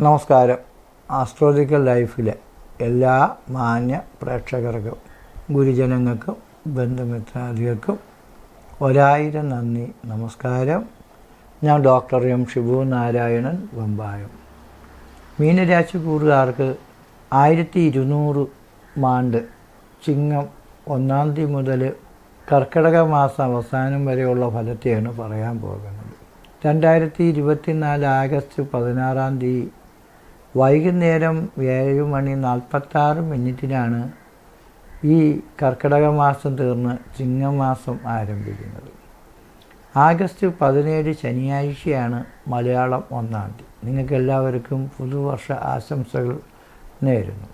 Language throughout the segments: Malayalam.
നമസ്കാരം. ആസ്ട്രോളജിക്കൽ ലൈഫിലെ എല്ലാ മാന്യ പ്രേക്ഷകർക്കും ഗുരുജനങ്ങൾക്കും ബന്ധുമിത്രാദികൾക്കും ഒരായിരം നന്ദി നമസ്കാരം. ഞാൻ ഡോക്ടർ എം ഷിബു നാരായണൻ വെമ്പായം. മീനരാശി കൂറുകാർക്ക് ആയിരത്തി ഇരുന്നൂറ് മാണ്ട് ചിങ്ങം ഒന്നാം തീയതി മുതൽ കർക്കിടക മാസം അവസാനം വരെയുള്ള ഫലത്തെയാണ് പറയാൻ പോകുന്നത്. രണ്ടായിരത്തി ഇരുപത്തിനാല് ആഗസ്റ്റ് പതിനാറാം തീയതി വൈകുന്നേരം ഏഴ് മണി നാൽപ്പത്താറ് മിനിറ്റിനാണ് ഈ കർക്കിടക മാസം തീർന്ന് ചിങ്ങമാസം ആരംഭിക്കുന്നത്. ആഗസ്റ്റ് പതിനേഴ് ശനിയാഴ്ചയാണ് മലയാളം ഒന്നാം തീയതി. നിങ്ങൾക്ക് എല്ലാവർക്കും പുതുവർഷ ആശംസകൾ നേരുന്നു.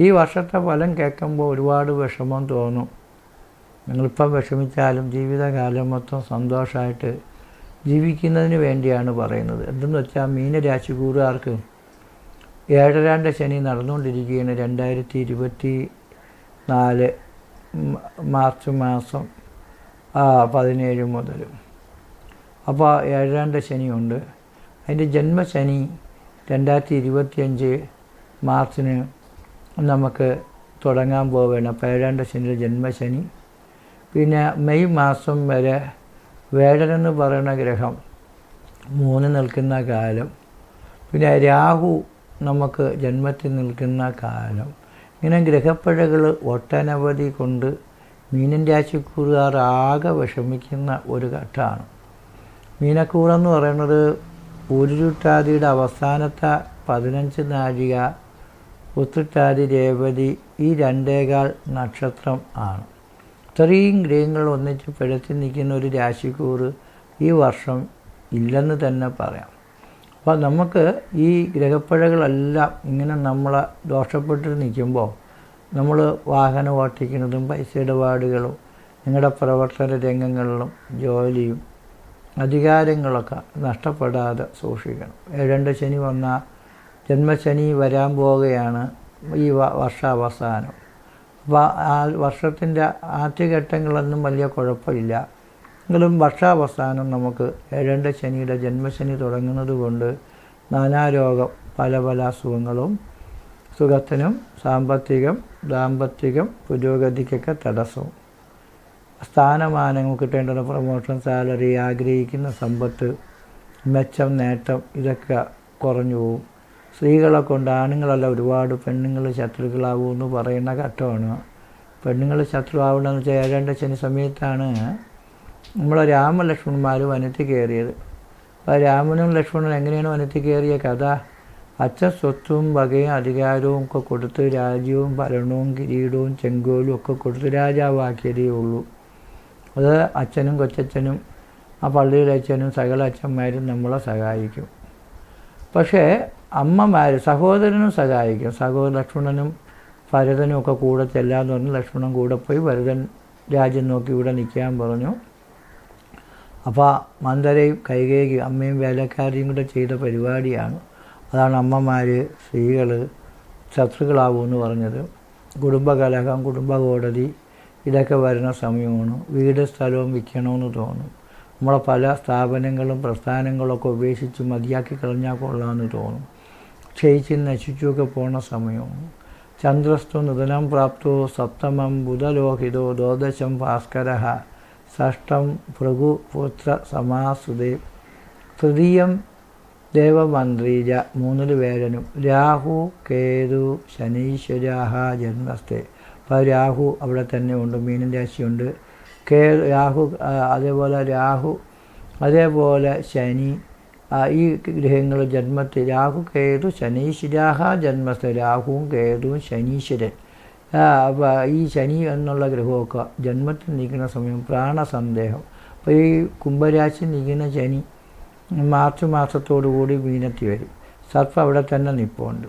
ഈ വർഷത്തെ ഫലം കേൾക്കുമ്പോൾ ഒരുപാട് വിഷമം തോന്നും. നിങ്ങളിപ്പം വിഷമിച്ചാലും ജീവിതകാലം മൊത്തം സന്തോഷമായിട്ട് ജീവിക്കുന്നതിന് വേണ്ടിയാണ് പറയുന്നത്. എന്തെന്ന് വെച്ചാൽ മീനരാശികൂറുകാർക്ക് ഏഴരാണ്ട് ശനി നടന്നുകൊണ്ടിരിക്കുകയാണ്. രണ്ടായിരത്തി ഇരുപത്തി നാല് മാർച്ച് മാസം പതിനേഴ് മുതൽ അപ്പോൾ ഏഴരാണ്ട് ശനിയുണ്ട്. അതിന്റെ ജന്മശനി രണ്ടായിരത്തി ഇരുപത്തിയഞ്ച് മാർച്ചിന് നമുക്ക് തുടങ്ങാൻ പോവുകയാണ്. അപ്പോൾ ഏഴാണ്ട് ശനിയുടെ ജന്മശനി. പിന്നെ മെയ് മാസം വരെ വേടനെന്ന് പറയുന്ന ഗ്രഹം മൂന്ന് നിൽക്കുന്ന കാലം. പിന്നെ രാഹു നമുക്ക് ജന്മത്തിൽ നിൽക്കുന്ന കാലം. ഇങ്ങനെ ഗ്രഹപ്പഴകൾ ഒട്ടനവധി കൊണ്ട് മീനൻ രാശിക്കൂറുകാർ ആകെ വിഷമിക്കുന്ന ഒരു ഘട്ടമാണ്. മീനക്കൂറെന്ന് പറയുന്നത് ഉരുട്ടാതിയുടെ അവസാനത്തെ പതിനഞ്ച് നാഴിക ഉത്രട്ടാതി രേവതി ഈ രണ്ടേകാൽ നക്ഷത്രം ആണ്. ഇത്രയും ഗ്രഹങ്ങൾ ഒന്നിച്ച് പിഴച്ചു നിൽക്കുന്ന ഒരു രാശിക്കൂറ് ഈ വർഷം ഇല്ലെന്ന് തന്നെ പറയാം. അപ്പോൾ നമുക്ക് ഈ ഗ്രഹപ്പഴകളെല്ലാം ഇങ്ങനെ നമ്മളെ ദോഷപ്പെട്ട് നിൽക്കുമ്പോൾ നമ്മൾ വാഹനം ഓട്ടിക്കുന്നതും പൈസ ഇടപാടുകളും നിങ്ങളുടെ പ്രവർത്തന രംഗങ്ങളിലും ജോലിയും അധികാരങ്ങളൊക്കെ നഷ്ടപ്പെടാതെ സൂക്ഷിക്കണം. ഏഴണ്ട് ശനി വന്ന ജന്മശനി വരാൻ പോവുകയാണ് ഈ വർഷാവസാനം. അപ്പോൾ ആ വർഷത്തിന്റെ ആദ്യഘട്ടങ്ങളൊന്നും വലിയ കുഴപ്പമില്ല. എങ്കിലും വർഷാവസാനം നമുക്ക് ഏഴണ്ട് ശനിയുടെ ജന്മശനി തുടങ്ങുന്നത് കൊണ്ട് നാനാരോഗം പല പല അസുഖങ്ങളും സുഖത്തിനും സാമ്പത്തികം ദാമ്പത്തികം പുരോഗതിക്കൊക്കെ തടസ്സവും സ്ഥാനമാനങ്ങൾ കിട്ടേണ്ടത് പ്രൊമോഷൻ സാലറി ആഗ്രഹിക്കുന്ന സമ്പത്ത് മെച്ചം നേട്ടം ഇതൊക്കെ കുറഞ്ഞു പോവും. സ്ത്രീകളെ കൊണ്ട് ആണുങ്ങളല്ല ഒരുപാട് പെണ്ണുങ്ങൾ ശത്രുക്കളാവുമെന്ന് പറയുന്ന ഘട്ടമാണ്. പെണ്ണുങ്ങൾ ശത്രുവാവണമെന്ന് വെച്ചാൽ ഏഴാണ്ട് ശനി സമയത്താണ് നമ്മളെ രാമലക്ഷ്മണന്മാർ വനത്തിൽ കയറിയത്. അപ്പോൾ രാമനും ലക്ഷ്മണനും എങ്ങനെയാണ് വനത്തിൽ കയറിയ കഥ? അച്ഛൻ സ്വത്തും വകയും അധികാരവും ഒക്കെ കൊടുത്ത് രാജ്യവും ഭരണവും കിരീടവും ചെങ്കോലും ഒക്കെ കൊടുത്ത് രാജാവാക്കിയതേ ഉള്ളൂ. അത് അച്ഛനും കൊച്ചച്ഛനും ആ പള്ളിയിലെ അച്ഛനും സകല അച്ഛന്മാരും നമ്മളെ സഹായിക്കും. പക്ഷേ അമ്മമാർ സഹോദരനും സഹായിക്കും. സഹോദര ലക്ഷ്മണനും ഭരതനും ഒക്കെ കൂടെ ചെല്ലാന്ന് പറഞ്ഞു ലക്ഷ്മണൻ കൂടെ പോയി ഭരതൻ രാജ്യം നോക്കി ഇവിടെ നിൽക്കാൻ പറഞ്ഞു. അപ്പോൾ മന്ദരയും കൈകേകി അമ്മയും വേലക്കാരെയും കൂടെ ചെയ്ത പരിപാടിയാണ്. അതാണ് അമ്മമാർ സ്ത്രീകൾ ശത്രുക്കളാവുമെന്ന് പറഞ്ഞത്. കുടുംബകലഹം കുടുംബ കോടതി ഇതൊക്കെ വരുന്ന സമയമാണ്. വീട് സ്ഥലവും വിൽക്കണമെന്ന് തോന്നും. നമ്മളെ പല സ്ഥാപനങ്ങളും പ്രസ്ഥാനങ്ങളൊക്കെ ഉപേക്ഷിച്ച് മതിയാക്കി കളഞ്ഞാൽ കൊള്ളാമെന്ന് തോന്നും. ക്ഷയിച്ച് നശിച്ചുമൊക്കെ പോണ സമയമാണ്. ചന്ദ്രസ്തു നിധനം പ്രാപ്തോ സപ്തമം ബുധലോഹിതോ ദ്വാദശം ഭാസ്കര ഷഷ്ടം ഭൃഗുപുത്ര സമാസുദേവ് തൃതീയം ദേവമന്ത്രീജ മൂന്നിൽ വേരനും. രാഹു കേതു ശനീശ്വരാഹ ജന്മസ്ഥേ. അപ്പോൾ രാഹു അവിടെ തന്നെ ഉണ്ട് മീനൻ രാശിയുണ്ട്. കേ രാഹു അതേപോലെ രാഹു അതേപോലെ ശനി. ഈ ഗ്രഹങ്ങൾ ജന്മത്തിൽ രാഹു കേതു ശനീശ്വരാഹ ജന്മസ്ഥ. രാഹുവും കേതുവും ശനീശ്വരൻ. ഈ ശനി എന്നുള്ള ഗ്രഹമൊക്കെ ജന്മത്തിൽ നിൽക്കുന്ന സമയം പ്രാണസന്ദേഹം. അപ്പോൾ ഈ കുംഭരാശി നിൽക്കുന്ന ശനി മാർച്ച് മാസത്തോടു കൂടി മീനത്തി വരും. സർപ്പം അവിടെ തന്നെ നിൽപ്പുണ്ട്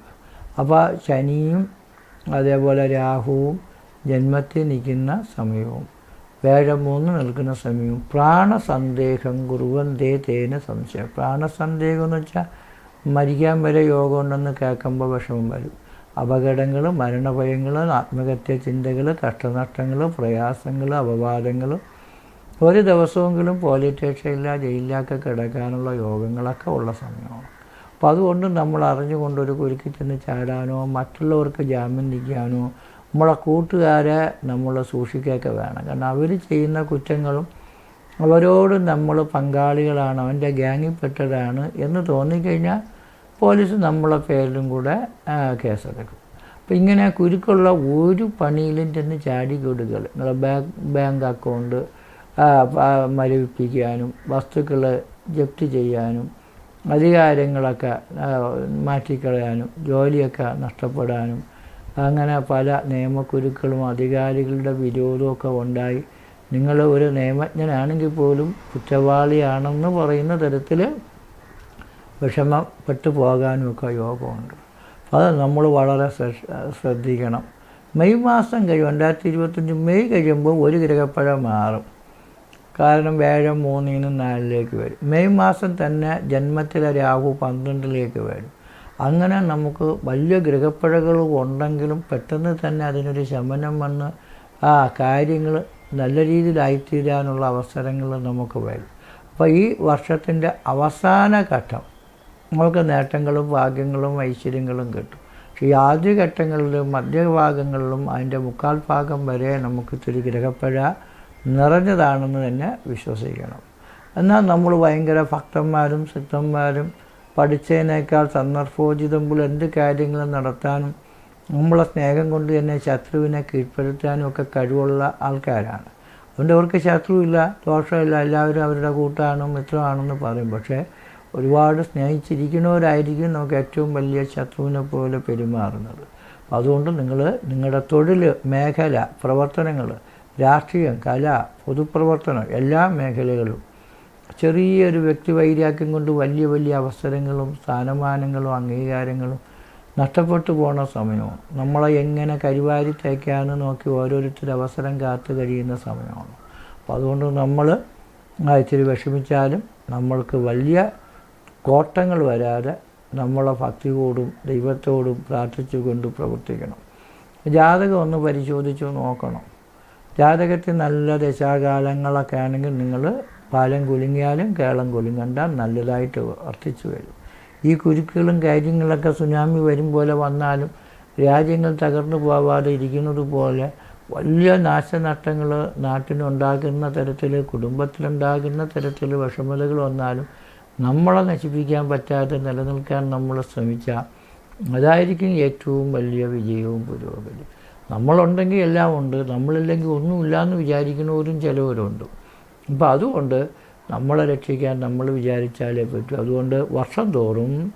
അപ്പോൾ ശനിയും അതേപോലെ രാഹുവും ജന്മത്തിൽ നിൽക്കുന്ന സമയവും വേഴം മൂന്ന് നിൽക്കുന്ന സമയവും പ്രാണസന്ദേഹം കുറുവന്തേ തേന സംശയം. പ്രാണസന്ദേഹം എന്ന് വെച്ചാൽ മരിക്കാൻ വരെ യോഗമുണ്ടെന്ന് കേൾക്കുമ്പോൾ വിഷമം വരും. അപകടങ്ങൾ മരണഭയങ്ങൾ ആത്മഹത്യ ചിന്തകൾ കഷ്ടനഷ്ടങ്ങൾ പ്രയാസങ്ങൾ അപവാദങ്ങൾ ഒരു ദിവസമെങ്കിലും പോലീസ് സ്റ്റേഷനില്ല ജയിലിലൊക്കെ കിടക്കാനുള്ള യോഗങ്ങളൊക്കെ ഉള്ള സമയമാണ്. അപ്പോൾ അതുകൊണ്ട് നമ്മൾ അറിഞ്ഞുകൊണ്ട് ഒരു കുരുക്കി ചെന്ന് ചാടാനോ മറ്റുള്ളവർക്ക് ജാമ്യം നിൽക്കാനോ നമ്മളെ കൂട്ടുകാരെ നമ്മൾ സൂക്ഷിക്കുകയൊക്കെ വേണം. കാരണം അവർ ചെയ്യുന്ന കുറ്റങ്ങളും അവരോട് നമ്മൾ പങ്കാളികളാണ് അവന്റെ ഗ്യാങ്ങിൽപ്പെട്ടതാണ് എന്ന് തോന്നിക്കഴിഞ്ഞാൽ പോലീസ് നമ്മളെ പേരിലും കൂടെ കേസെടുക്കും. അപ്പം ഇങ്ങനെ കുരുക്കുള്ള ഒരു പണിയിലും ചെന്ന് ചാടി കൂടുകൾ നിങ്ങളെ ബാങ്ക് ബാങ്ക് അക്കൗണ്ട് മരവിപ്പിക്കാനും വസ്തുക്കൾ ജപ്തി ചെയ്യാനും അധികാരങ്ങളൊക്കെ മാറ്റിക്കളയാനും ജോലിയൊക്കെ നഷ്ടപ്പെടാനും അങ്ങനെ പല നിയമക്കുരുക്കളും അധികാരികളുടെ വിരോധമൊക്കെ ഉണ്ടായി. നിങ്ങൾ ഒരു നിയമജ്ഞനാണെങ്കിൽ പോലും കുറ്റവാളിയാണെന്ന് പറയുന്ന തരത്തിൽ വിഷമപ്പെട്ടു പോകാനുമൊക്കെ യോഗമുണ്ട്. അത് നമ്മൾ വളരെ ശ്രദ്ധിക്കണം. മെയ് മാസം കഴിയും രണ്ടായിരത്തി ഇരുപത്തഞ്ച് മെയ് കഴിയുമ്പോൾ ഒരു ഗ്രഹപ്പഴം മാറും. കാരണം വ്യാഴം മൂന്നിൽ നിന്ന് നാലിലേക്ക് വരും. മെയ് മാസം തന്നെ ജന്മത്തിലെ രാഹു പന്ത്രണ്ടിലേക്ക് വരും. അങ്ങനെ നമുക്ക് വലിയ ഗ്രഹപ്പഴകൾ ഉണ്ടെങ്കിലും പെട്ടെന്ന് തന്നെ അതിനൊരു ശമനം വന്ന് ആ കാര്യങ്ങൾ നല്ല രീതിയിലായിത്തീരാനുള്ള അവസരങ്ങൾ നമുക്ക് വരും. അപ്പോൾ ഈ വർഷത്തിന്റെ അവസാന ഘട്ടം നമുക്ക് നേട്ടങ്ങളും ഭാഗ്യങ്ങളും ഐശ്വര്യങ്ങളും കിട്ടും. പക്ഷേ ഈ ആദ്യഘട്ടങ്ങളിലും മധ്യഭാഗങ്ങളിലും അതിന്റെ മുക്കാൽ ഭാഗം വരെ നമുക്ക് ഇത്തിരി ഗ്രഹപ്പഴ നിറഞ്ഞതാണെന്ന് തന്നെ വിശ്വസിക്കണം. എന്നാൽ നമ്മൾ ഭയങ്കര ഭക്തന്മാരും സിദ്ധന്മാരും പഠിച്ചതിനേക്കാൾ സന്ദർഭോചിതമ്പോൾ എന്ത് കാര്യങ്ങളും നടത്താനും നമ്മളെ സ്നേഹം കൊണ്ട് തന്നെ ശത്രുവിനെ കീഴ്പ്പെടുത്താനും ഒക്കെ കഴിവുള്ള ആൾക്കാരാണ്. അതുകൊണ്ട് അവർക്ക് ശത്രുവില്ല ദോഷമില്ല എല്ലാവരും അവരുടെ കൂട്ടാണ് മിത്രമാണെന്ന് പറയും. പക്ഷേ ഒരുപാട് സ്നേഹിച്ചിരിക്കുന്നവരായിരിക്കും നമുക്ക് ഏറ്റവും വലിയ ശത്രുവിനെ പോലെ പെരുമാറുന്നത്. അതുകൊണ്ട് നിങ്ങൾ നിങ്ങളുടെ തൊഴിൽ മേഖല പ്രവർത്തനങ്ങൾ രാഷ്ട്രീയം കല പൊതുപ്രവർത്തനം എല്ലാ മേഖലകളും ചെറിയൊരു വ്യക്തി വൈരാഗ്യം കൊണ്ട് വലിയ വലിയ അവസരങ്ങളും സ്ഥാനമാനങ്ങളും അംഗീകാരങ്ങളും നഷ്ടപ്പെട്ടു പോണ സമയമാണ്. നമ്മളെ എങ്ങനെ കരിവാരി തേക്കാന്ന് നോക്കി ഓരോരുത്തർ അവസരം കാത്തു കഴിയുന്ന സമയമാണ്. അപ്പോൾ അതുകൊണ്ട് നമ്മൾ ഇച്ചിരി വിഷമിച്ചാലും നമ്മൾക്ക് വലിയ കോട്ടങ്ങൾ വരാതെ നമ്മളെ ഭക്തിയോടും ദൈവത്തോടും പ്രാർത്ഥിച്ചുകൊണ്ട് പ്രവർത്തിക്കണം. ജാതകം ഒന്ന് പരിശോധിച്ച് നോക്കണം. ജാതകത്തിൽ നല്ല ദശാകാലങ്ങളൊക്കെ ആണെങ്കിൽ നിങ്ങൾ പാലം കുലുങ്ങിയാലും കേളം കുലുങ്ങണ്ട നല്ലതായിട്ട് വർദ്ധിച്ചു വരും. ഈ കുരുക്കുകളും കാര്യങ്ങളൊക്കെ സുനാമി വരും പോലെ വന്നാലും രാജ്യങ്ങൾ തകർന്നു പോവാതെ ഇരിക്കുന്നത് പോലെ വലിയ നാശനഷ്ടങ്ങൾ നാട്ടിനുണ്ടാകുന്ന തരത്തിൽ കുടുംബത്തിലുണ്ടാകുന്ന തരത്തിൽ വിഷമതകൾ വന്നാലും നമ്മളെ നശിപ്പിക്കാൻ പറ്റാതെ നിലനിൽക്കാൻ നമ്മൾ ശ്രമിച്ചാൽ അതായിരിക്കും ഏറ്റവും വലിയ വിജയവും പുരോഗതി. നമ്മളുണ്ടെങ്കിൽ എല്ലാം ഉണ്ട് നമ്മളില്ലെങ്കിൽ ഒന്നുമില്ല എന്ന് വിചാരിക്കുന്നവരും ചിലവരുണ്ട്. അപ്പോൾ അതുകൊണ്ട് നമ്മളെ രക്ഷിക്കാൻ നമ്മൾ വിചാരിച്ചാലേ പറ്റൂ. അതുകൊണ്ട് വർഷം തോറും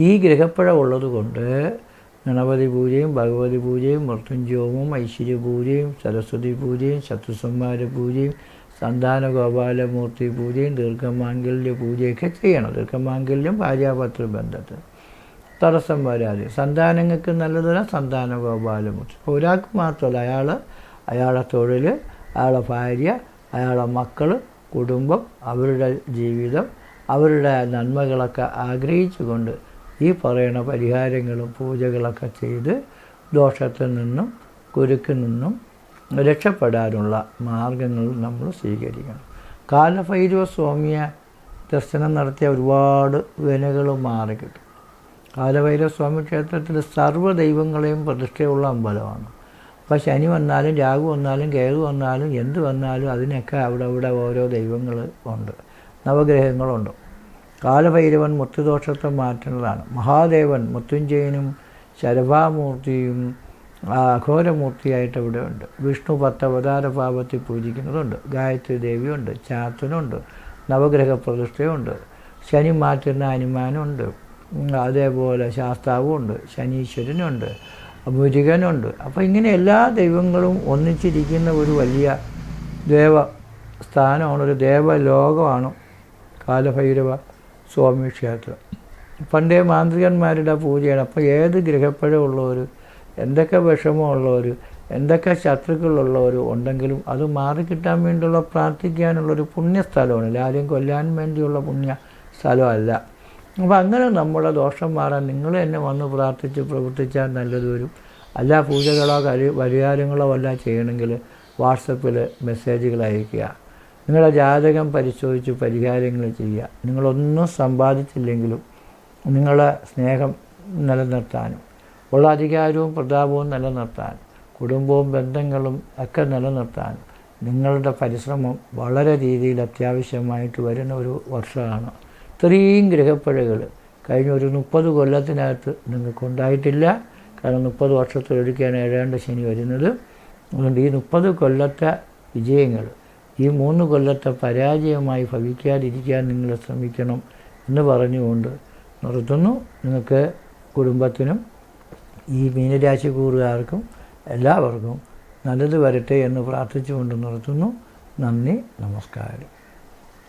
ഈ ഗ്രഹപ്പഴ ഉള്ളത് കൊണ്ട് ഗണപതി പൂജയും ഭഗവതി പൂജയും മൃത്യുഞ്ജോമവും ഐശ്വര്യ പൂജയും സരസ്വതി പൂജയും ശത്രുസംഹാര പൂജയും സന്താന ഗോപാലമൂർത്തി പൂജയും ദീർഘമാംഗല്യ പൂജയൊക്കെ ചെയ്യണം. ദീർഘമാംഗല്യം ഭാര്യാപത്ര ബന്ധത്തിൽ തടസ്സം വരാതെ. സന്താനങ്ങൾക്ക് നല്ലതല്ല സന്താന ഗോപാലമൂർത്തി അപ്പോൾ ഒരാൾക്ക് മാത്രമല്ല അയാൾ അയാളെ തൊഴിൽ അയാളെ ഭാര്യ അയാളെ മക്കൾ കുടുംബം അവരുടെ ജീവിതം അവരുടെ നന്മകളൊക്കെ ആഗ്രഹിച്ചുകൊണ്ട് ഈ പറയുന്ന പരിഹാരങ്ങളും പൂജകളൊക്കെ ചെയ്ത് ദോഷത്തിൽ നിന്നും കുരുക്കിൽ നിന്നും രക്ഷപ്പെടാനുള്ള മാർഗങ്ങൾ നമ്മൾ സ്വീകരിക്കണം. കാലഭൈരവ സ്വാമിയെ ദർശനം നടത്തിയ ഒരുപാട് വിനകൾ മാറിക്കിട്ടും കാലഭൈരവ സ്വാമി ക്ഷേത്രത്തിൽ സർവ ദൈവങ്ങളെയും പ്രതിഷ്ഠയുള്ള അമ്പലമാണ്. അപ്പോൾ ശനി വന്നാലും രാഹു വന്നാലും കേതു വന്നാലും എന്ത് വന്നാലും അതിനൊക്കെ അവിടെ അവിടെ ഓരോ ദൈവങ്ങൾ ഉണ്ട്. നവഗ്രഹങ്ങളുണ്ട്. കാലഭൈരവൻ മുത്തുദോഷത്തെ മാറ്റുന്നതാണ്. മഹാദേവൻ മുത്തുഞ്ജയനും ശരഭാമൂർത്തിയും അഘോരമൂർത്തിയായിട്ട് ഇവിടെ ഉണ്ട്. വിഷ്ണു പത്ത് അവതാര ഭാവത്തിൽ പൂജിക്കുന്നതുണ്ട്. ഗായത്രി ദേവിയുണ്ട്. ചാത്തനുണ്ട്. നവഗ്രഹ പ്രതിഷ്ഠയുണ്ട്. ശനി മാറ്റുന്ന അനുമാനുണ്ട് അതേപോലെ ശാസ്താവും ഉണ്ട് ശനീശ്വരനുണ്ട്. മുരുകനുണ്ട് അപ്പോൾ ഇങ്ങനെ എല്ലാ ദൈവങ്ങളും ഒന്നിച്ചിരിക്കുന്ന ഒരു വലിയ ദേവ സ്ഥാനമാണ് ഒരു ദേവലോകമാണ് കാലഭൈരവ സ്വാമി ക്ഷേത്രം. പണ്ടേ മാന്ത്രികന്മാരുടെ പൂജയാണ്. അപ്പോൾ ഏത് ഗ്രഹപ്പഴമുള്ളവർ എന്തൊക്കെ വിഷമമുള്ളവർ എന്തൊക്കെ ശത്രുക്കളുള്ളവർ ഉണ്ടെങ്കിലും അത് മാറിക്കിട്ടാൻ വേണ്ടിയുള്ള പ്രാർത്ഥിക്കാനുള്ളൊരു പുണ്യസ്ഥലമാണ്. ആരെയും കൊല്ലാൻ വേണ്ടിയുള്ള പുണ്യ സ്ഥലമല്ല. അപ്പോൾ അങ്ങനെ നമ്മുടെ ദോഷം മാറാൻ നിങ്ങൾ തന്നെ വന്ന് പ്രാർത്ഥിച്ച് പ്രവർത്തിച്ചാൽ നല്ലത് വരും. അല്ല പൂജകളോ കരി പരിഹാരങ്ങളോ എല്ലാം ചെയ്യണമെങ്കിൽ വാട്സപ്പിൽ മെസ്സേജുകൾ അയയ്ക്കുക. നിങ്ങളുടെ ജാതകം പരിശോധിച്ച് പരിഹാരങ്ങൾ ചെയ്യുക. നിങ്ങളൊന്നും സമ്പാദിച്ചില്ലെങ്കിലും നിങ്ങളുടെ സ്നേഹം നിലനിർത്താനും. ഉള്ള അധികാരവും പ്രതാപവും നിലനിർത്താൻ കുടുംബവും ബന്ധങ്ങളും ഒക്കെ നിലനിർത്താൻ നിങ്ങളുടെ പരിശ്രമം വളരെ രീതിയിൽ അത്യാവശ്യമായിട്ട് വരുന്ന ഒരു വർഷമാണ്. ഇത്രയും ഗ്രഹപ്പിഴകൾ കഴിഞ്ഞ ഒരു മുപ്പത് കൊല്ലത്തിനകത്ത് നിങ്ങൾക്കുണ്ടായിട്ടില്ല. കാരണം മുപ്പത് വർഷത്തിലൊരിക്കലാണ് ഏഴാണ്ട് ശനി വരുന്നത്. അതുകൊണ്ട് ഈ മുപ്പത് കൊല്ലത്തെ വിജയങ്ങൾ ഈ മൂന്ന് കൊല്ലത്തെ പരാജയമായി ഭവിക്കാതിരിക്കാൻ നിങ്ങൾ ശ്രമിക്കണം എന്ന് പറഞ്ഞുകൊണ്ട് നിർത്തുന്നു. നിങ്ങൾക്ക് കുടുംബത്തിനും ഈ മീനരാശി കൂറുകാർക്കും എല്ലാവർക്കും നല്ലത് വരട്ടെ എന്ന് പ്രാർത്ഥിച്ചുകൊണ്ട് നിർത്തുന്നു. നന്ദി നമസ്കാരം.